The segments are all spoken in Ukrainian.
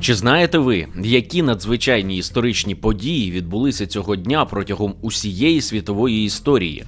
Чи знаєте ви, які надзвичайні історичні події відбулися цього дня протягом усієї світової історії?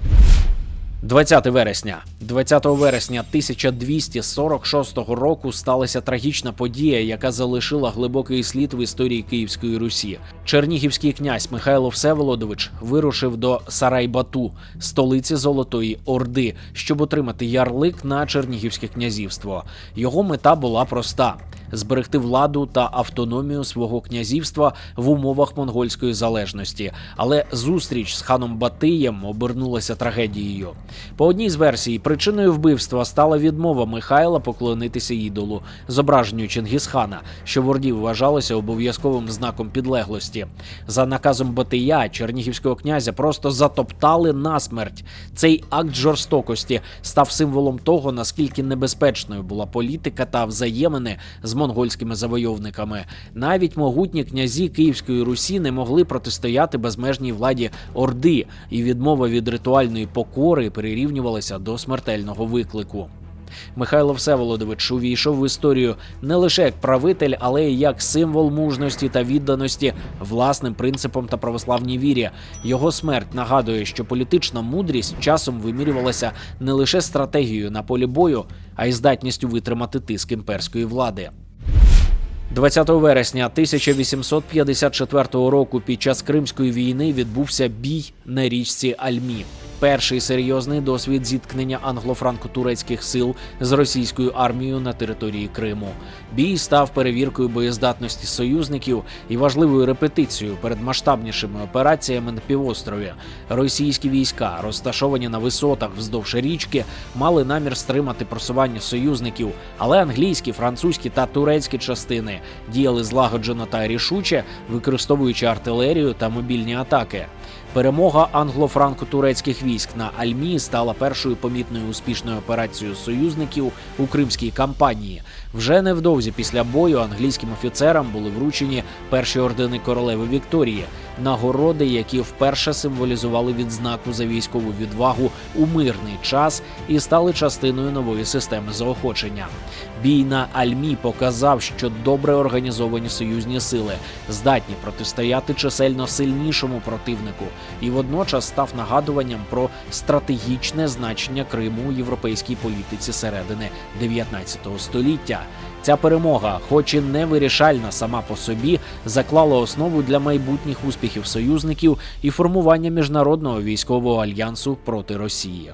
20 вересня. 20 вересня 1246 року сталася трагічна подія, яка залишила глибокий слід в історії Київської Русі. Чернігівський князь Михайло Всеволодович вирушив до Сарайбату, столиці Золотої Орди, щоб отримати ярлик на Чернігівське князівство. Його мета була проста: зберегти владу та автономію свого князівства в умовах монгольської залежності. Але зустріч з ханом Батиєм обернулася трагедією. По одній з версій, причиною вбивства стала відмова Михайла поклонитися ідолу, зображенню Чингісхана, що в Орді вважалося обов'язковим знаком підлеглості. За наказом Батия чернігівського князя просто затоптали насмерть. Цей акт жорстокості став символом того, наскільки небезпечною була політика та взаємини з монгольськими завойовниками. Навіть могутні князі Київської Русі не могли протистояти безмежній владі Орди, і відмова від ритуальної покори прирівнювалася до смертельного виклику. Михайло Всеволодович увійшов в історію не лише як правитель, але й як символ мужності та відданості власним принципам та православній вірі. Його смерть нагадує, що політична мудрість часом вимірювалася не лише стратегією на полі бою, а й здатністю витримати тиск імперської влади. 20 вересня 1854 року під час Кримської війни відбувся бій на річці Альмі. Перший серйозний досвід зіткнення англо-франко-турецьких сил з російською армією на території Криму. Бій став перевіркою боєздатності союзників і важливою репетицією перед масштабнішими операціями на півострові. Російські війська, розташовані на висотах вздовж річки, мали намір стримати просування союзників, але англійські, французькі та турецькі частини діяли злагоджено та рішуче, використовуючи артилерію та мобільні атаки. Перемога англо-франко-турецьких військ на Альмі стала першою помітною успішною операцією союзників у кримській кампанії. Вже невдовзі після бою англійським офіцерам були вручені перші ордени королеви Вікторії, нагороди, які вперше символізували відзнаку за військову відвагу у мирний час і стали частиною нової системи заохочення. Бій на Альмі показав, що добре організовані союзні сили здатні протистояти чисельно сильнішому противнику, і водночас став нагадуванням про стратегічне значення Криму у європейській політиці середини 19 століття. Ця перемога, хоч і не вирішальна сама по собі, заклала основу для майбутніх успіхів союзників і формування міжнародного військового альянсу проти Росії.